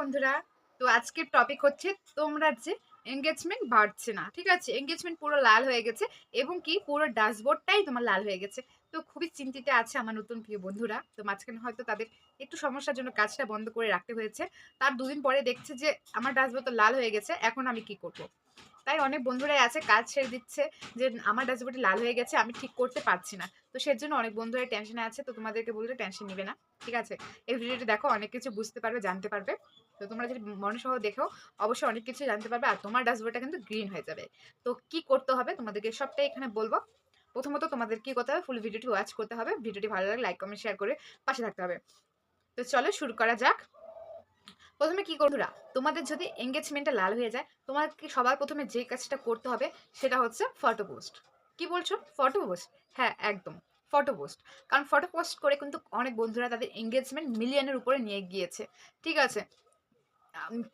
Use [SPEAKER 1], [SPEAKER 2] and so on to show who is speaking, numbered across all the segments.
[SPEAKER 1] বন্ধুরা। তো আজকের টপিক হচ্ছে তোমরা যে এঙ্গেজমেন্ট বাড়ছে না, ঠিক আছে? এঙ্গেজমেন্ট পুরো লাল হয়ে গেছে এবং কি পুরো ড্যাশবোর্ডটাই তোমার লাল হয়ে গেছে। তো খুবই চিন্তিত আছে আমার নতুন প্রিয় বন্ধুরা। তো মাঝখানে হয়তো তাদের একটু সমস্যার জন্য কাজটা বন্ধ করে রাখতে হয়েছে। তার দুদিন পরে দেখছে যে আমার ড্যাশবোর্ড তো লাল হয়ে গেছে, এখন আমি কি করব? তাই অনেক বন্ধুরাই আছে, কাজ ছেড়ে দিচ্ছে যে আমার ড্যাশবোর্ডে লাল হয়ে গেছে, আমি ঠিক করতে পারছি না। তো সেজন্য অনেক বন্ধুরা টেনশনে আছে, তো তোমাদেরকে বলতে টেনশন নিবে না, ঠিক আছে? এই ভিডিওটি দেখো, অনেক কিছু বুঝতে পারবে, জানতে পারবে। তো তোমরা যদি মনসহ দেখো অবশ্যই অনেক কিছু জানতে পারবে আর তোমার ড্যাশবোর্ডটা কিন্তু গ্রিন হয়ে যাবে। তো কি করতে হবে তোমাদেরকে সবটাই এখানে বলব। প্রথমত তোমাদের কি করতে হবে ফুল ভিডিওটি ওয়াচ করতে হবে। ভিডিওটি ভালো লাগলে লাইক কমেন্ট শেয়ার করে পাশে থাকতে হবে। তো চলো শুরু করা যাক। প্রথমে কি করব তোমাদের যদি এঙ্গেজমেন্টটা লাল হয়ে যায় তোমাকে সবার প্রথমে যে কাজটা করতে হবে সেটা হচ্ছে ফটো পোস্ট কি বলছো? ফটো পোস্ট হ্যাঁ একদম। ফটো পোস্ট কারণ ফটো পোস্ট করে কিন্তু অনেক বন্ধুরা তাদের এঙ্গেজমেন্ট মিলিয়নের উপরে নিয়ে গিয়েছে। ঠিক আছে?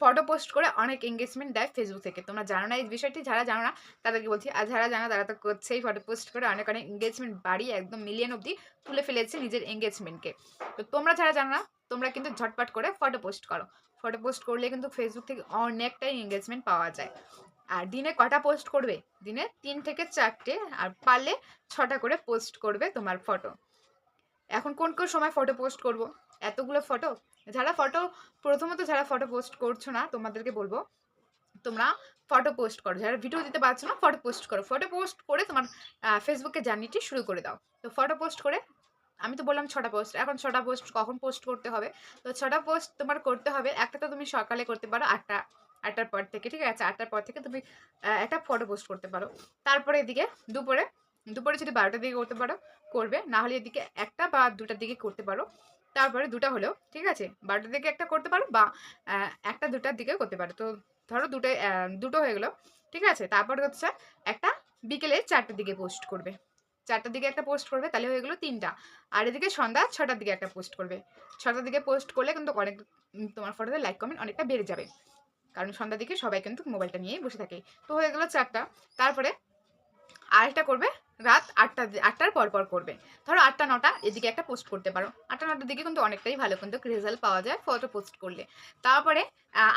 [SPEAKER 1] ফটো পোস্ট করে অনেক এঙ্গেজমেন্ট দেয় ফেসবুক থেকে। তোমরা জানো না এই বিষয়টি, যারা জানো না, তাদেরকে বলছি, আর যারা জানো তারা তো করছেই ফটো পোস্ট করে অনেক অনেক এঙ্গেজমেন্ট বাড়িয়ে একদম মিলিয়ন অবধি তুলে ফেলেছে নিজের এঙ্গেজমেন্টকে তো তোমরা যারা জানো না, তোমরা কিন্তু ঝটপট করে ফটো পোস্ট করো। ফটো পোস্ট করলে কিন্তু ফেসবুক থেকে অনেকটাই এঙ্গেজমেন্ট পাওয়া যায়। আর দিনে কটা পোস্ট করবে? দিনে তিন থেকে চারটে, আর পারলে ছটা করে পোস্ট করবে তোমার ফটো এখন কোন কোন সময় ফটো পোস্ট করব? এতগুলো ফটো যারা ফটো প্রথমত যারা ফটো পোস্ট করছ না, তোমাদেরকে বলব, তোমরা ফটো পোস্ট করো। যারা ভিডিও দিতে পারছ না ফটো পোস্ট করো। ফটো পোস্ট করে তোমার ফেসবুকে জার্নিটি শুরু করে দাও। তো ফটো পোস্ট করে, আমি তো বললাম ছটা পোস্ট এখন ছটা পোস্ট কখন পোস্ট করতে হবে? তো ছটা পোস্ট তোমার করতে হবে, একটা তো তুমি সকালে করতে পারো, আটটা, আটটার পর থেকে, ঠিক আছে? আটটার পর থেকে তুমি একটা ফটো পোস্ট করতে পারো। তারপরে এদিকে দুপুরে দুপুরে যদি বারোটার দিকে করতে পারো, করবে। না হলে এদিকে একটা বা দুটার দিকে করতে পারো। তারপরে দুটা হলেও, ঠিক আছে? বারোটার দিকে একটা করতে পারো বা একটা দুটার দিকে করতে পারো। তো ধরো দুটো দুটো হয়ে গেলো, ঠিক আছে? তারপরে হচ্ছে একটা বিকেলে চারটের দিকে পোস্ট করবে। চারটার দিকে একটা পোস্ট করবে, তাহলে হয়ে গেলো তিনটা। আর এদিকে সন্ধ্যা ছটার দিকে একটা পোস্ট করবে। ছটার দিকে পোস্ট করলে কিন্তু অনেক তোমার ফটোতে লাইক কমেন্ট অনেকটা বেড়ে যাবে। কারণ সন্ধ্যার দিকে সবাই কিন্তু মোবাইলটা নিয়েই বসে থাকে। তো হয়ে গেলো চারটা। তারপরে আরেকটা করবে রাত আটটা আটটার পর পর করবে। ধরো আটটা, নটা, এদিকে একটা পোস্ট করতে পারো। আটটা, নটার দিকে কিন্তু অনেকটাই ভালো কিন্তু রেজাল্ট পাওয়া যায় ফটো পোস্ট করলে। তারপরে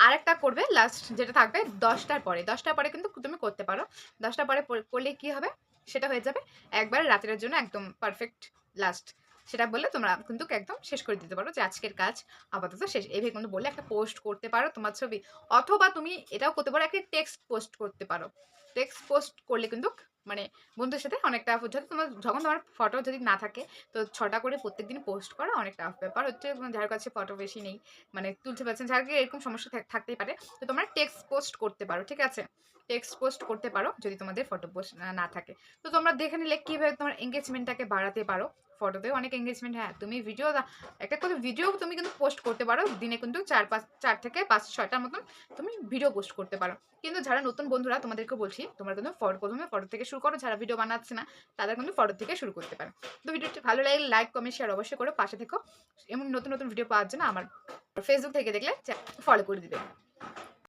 [SPEAKER 1] আরেকটা করবে লাস্ট যেটা থাকবে দশটার পরে। দশটার পরে কিন্তু তুমি করতে পারো। দশটার পরে করলে কি হবে? সেটা হয়ে যাবে একবার রাতের জন্য একদম পারফেক্ট লাস্ট সেটা বললে তোমরা কিন্তু একদম শেষ করে দিতে পারো যে আজকের কাজ আপাতত শেষ। এইভাবে কিন্তু বললে একটা পোস্ট করতে পারো তোমার ছবি। অথবা তুমি এটাও করতে পারো, একটা টেক্সট পোস্ট করতে পারো। টেক্সট পোস্ট করলে কিন্তু মানে বন্ধুর সাথে অনেকটা হচ্ছে। তোমার যখন তোমার ফটো যদি না থাকে, তো ছটা করে প্রত্যেক দিন পোস্ট করা অনেক অনেকটা ব্যাপার। হচ্ছে যার কাছে ফটো বেশি নেই মানে তুলতে পারছেন যার এরকম সমস্যা থাকতেই পারে, তো তোমরা টেক্সট পোস্ট করতে পারো, ঠিক আছে? টেক্সট পোস্ট করতে পারো যদি তোমাদের ফটো পোস্ট না থাকে। তো তোমরা দেখে নিলে কীভাবে তোমার এঙ্গেজমেন্টটাকে বাড়াতে পারো। ফটোতেও অনেক এঙ্গেজমেন্ট হ্যাঁ তুমি ভিডিও একটা কথা ভিডিও তুমি কিন্তু পোস্ট করতে পারো, দিনে কিন্তু চার পাঁচ, চার থেকে পাঁচ ছয়টার মতন তুমি ভিডিও পোস্ট করতে পারো। কিন্তু যারা নতুন বন্ধুরা, তোমাদেরকে বলছি, তোমরা কিন্তু ফটো প্রথমে ফটো থেকে শুরু করো, যারা ভিডিও বানাচ্ছে না তাদের কিন্তু ফটো থেকে শুরু করতে পারো। তো ভিডিওটি ভালো লাগলে লাইক কমেন্ট শেয়ার অবশ্যই করো, পাশে থেকো। এমন নতুন নতুন ভিডিও পাওয়ার জন্য আমার ফেসবুক থেকে দেখলে ফলো করে দিবে।